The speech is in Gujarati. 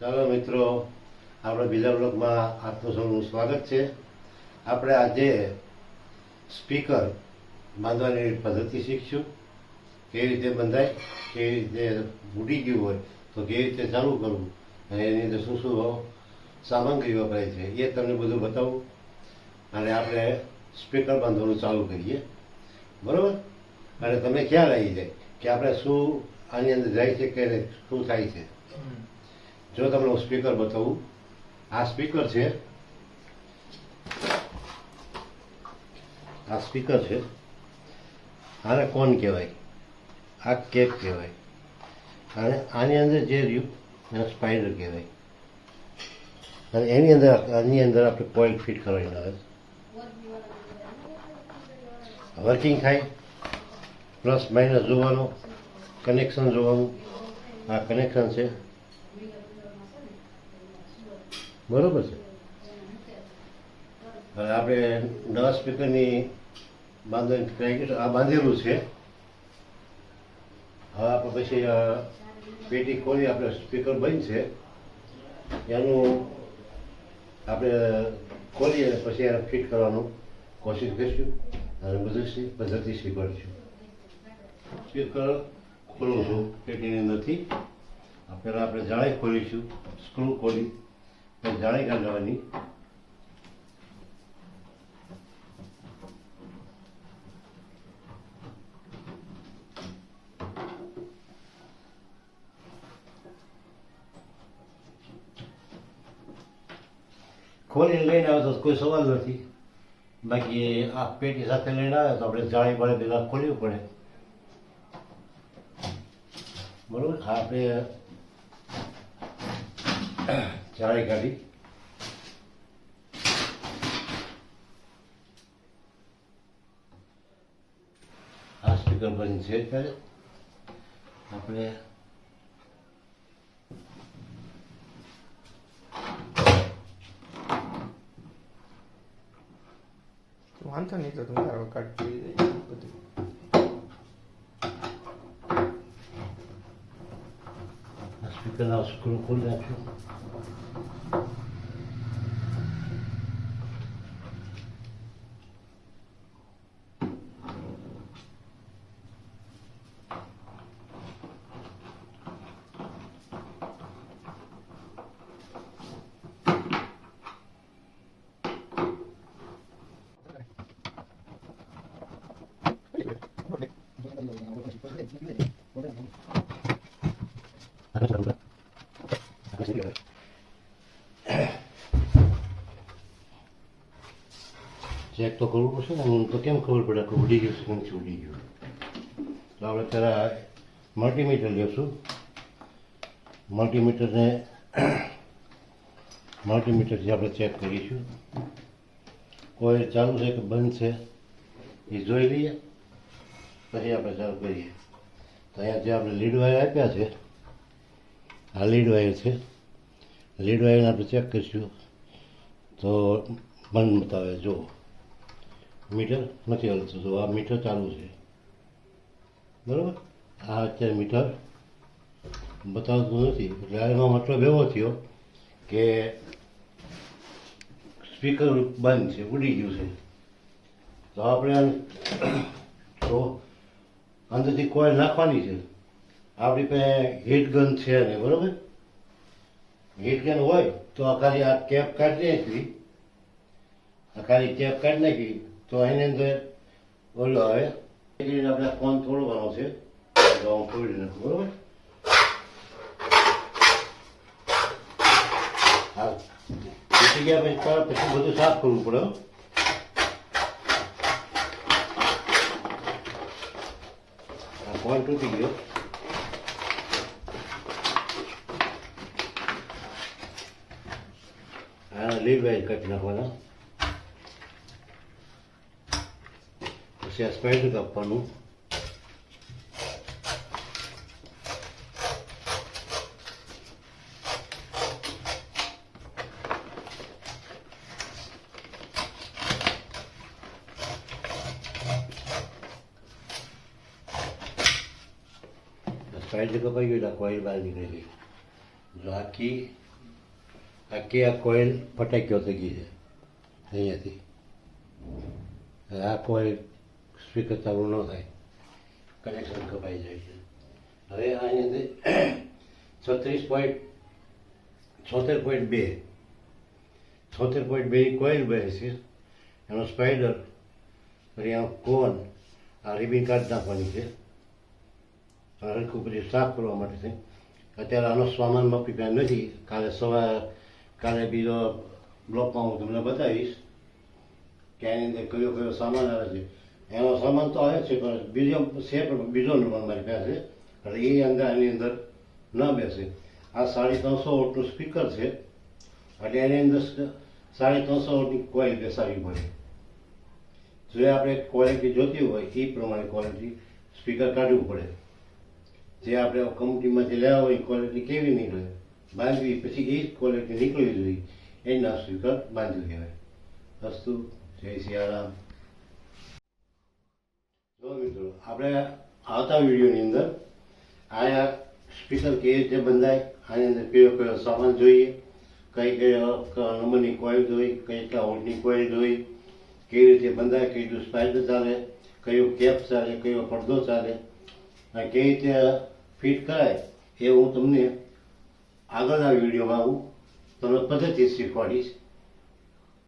ચાલો મિત્રો, આપણે બીજા બ્લોકમાં આપનું સૌનું સ્વાગત છે. આપણે આજે સ્પીકર બાંધવાની પદ્ધતિ શીખશું. કેવી રીતે બંધાય, કેવી રીતે ઉડી ગયું હોય, તો કેવી રીતે ચાલુ કરવું, અને એની અંદર શું શું સામગ્રી વપરાય છે, એ તમને બધું બતાવું. અને આપણે સ્પીકર બાંધવાનું ચાલુ કરીએ. બરાબર? અને તમને ખ્યાલ આવી જાય કે આપણે શું આની અંદર જાય છે કે શું થાય છે? જો તમને હું સ્પીકર બતાવું, આ સ્પીકર છે, આ સ્પીકર છે, આને કોન કહેવાય? આ કેપ કહેવાય. અને આની અંદર જે રહ્યું, એને સ્પાઈડર કહેવાય. અને એની અંદર, આની અંદર આપણે કોઇલ ફિટ કરવાની આવે વર્કિંગ થાય, પ્લસ માઇનસ જોવાનું. કનેક્શન જોવાનું આ કનેક્શન છે. બરોબર છે. હવે આપણે નવા સ્પીકરની બાંધવાની ટ્રાય આ બાંધેલું છે. હવે આપણે પછી પેટી ખોલી આપણે સ્પીકર બનશે એનું આપણે ખોલીએ, પછી એને ફિટ કરવાનું કોશિશ કરીશું. અને બધું પદ્ધતિ સ્વીકારશું સ્પીકર ખોલું છું, પેટીની અંદરથી. પહેલાં આપણે જાળી ખોલીશું, સ્ક્રૂ ખોલી જાળી કાઢવાની ખોલીને લઈને આવે તો કોઈ સવાલ નથી. બાકી આ પેટી સાથે લઈને આવે તો આપણે જાળી પડે પહેલાં ખોલવી પડે. બરોબર? હા, આપણે ચાળી કાઢી આ સ્પીકર બંધ છે ત્યારે આપણે વાંધો નહીં તો તમારે કાઢી દઈએ બધું. આ સ્પીકરના સ્ક્રૂ ખોલી નાખ્યું ચેક તો કરવું પડશે ને, હું તો કેમ ખબર પડે? કે ઉડી ગયું છે નથી ઉડી ગયું? તો આપણે પહેલાં મલ્ટીમીટર લેશું મલ્ટીમીટરને મલ્ટીમીટરથી આપણે ચેક કરીશું. કોઈ ચાલુ છે કે બંધ છે, એ જોઈ લઈએ. પછી આપણે ચાલુ કરીએ. તો અહીંયા જે આપણે લીડ વાયર આપ્યા છે, આ લીડ વાયર છે. લીડ વાયરને આપણે ચેક કરીશું. તો બંધ બતાવે જો મીટર નથી હલતું તો આ મીટર ચાલુ છે. બરાબર? આ અત્યારે મીટર બતાવતું નથી. એટલે એમાં મતલબ એવો થયો કે સ્પીકર બંધ છે, ઉડી ગયું છે. તો આપણે તો અંદરથી કોઈ નાખવાની છે. આપણી પાસે હીટ ગન છે નહીં બરાબર? હીટ ગન હોય તો આ ખાલી આ કેપ કાઢી નાખી આ ખાલી કેપ કાઢી નાખી. તો એની અંદર ઓલો આવે. આપણે ફોન તોડવાનો છે? હું તોડી નાખું, બરાબર? હા તૂટી ગયા પછી પછી બધું સાફ કરવું પડે ફોન તૂટી ગયો? હા લીડ વાયર કાઢી નાખવાના. સ્પાઈડર કાપવાનું. સ્પાઈડર કપાઈ ગયું એટલે કોઈલ બહાર નીકળી ગઈ. આખી આખી આ કોઈલ ફટાક્યો થઈ ગઈ છે અહીંયાથી. આ કોઈલ સ્પીકર ચાલુ ન થાય. કનેક્શન કપાઈ જાય છે. હવે આની અંદર છત્રીસ પોઈન્ટ છોતેર પોઈન્ટ બે. છોતેર પોઈન્ટ બેની કોઈલ બે છે. એનો સ્પાઈડર પછી એનો કોન આ રિબિન કાઢી નાખવાની છે. હરખું પછી સાફ કરવા માટે છે. અત્યારે આનો સામાન મપી પ્લાન નથી. કાલે સવારે, કાલે બીજો બ્લોકમાં હું તમને બતાવીશ કે અંદર કયો કયો સામાન આવે છે. એનો સામાન તો આવે છે, પણ બીજો છે પણ બીજો નંબર મારી પાસે એટલે એ અંદર આની અંદર ન બેસે. આ સાડી ત્રણસો વોટનું સ્પીકર છે. એટલે એની અંદર સાડી ત્રણસો વોટની કોઇલ બેસાવી પડે. જો આપણે ક્વોલિટી જોતી હોય, એ પ્રમાણે ક્વોલિટી સ્પીકર કાઢવું પડે. જે આપણે કંપનીમાંથી લેવા હોય ક્વોલિટી કેવી નીકળે? બાંધવી, પછી એ જ ક્વોલિટી નીકળવી જોઈએ. એના સ્પીકર બાંધવી કહેવાય. અસ્તુ, જય સિયારામ જો મિત્રો, આપણે આવતા વિડીયોની અંદર આ સ્પીકર કેવી રીતે બંધાય, આની અંદર કયો કયો સામાન જોઈએ, કઈ કઈ નંબરની કોઈલ જોઈ કઈ કયા હોલ્ડની કોઈલ જોઈ કેવી રીતે બંધાય, કઈ રીતે સ્પાઈડર ચાલે, કયો કેપ ચાલે, કયો પડદો ચાલે, અને કેવી રીતે ફિટ કરાય, એ હું તમને આગળના વિડીયોમાં હું તમને પદ્ધતિ શીખવાડીશ.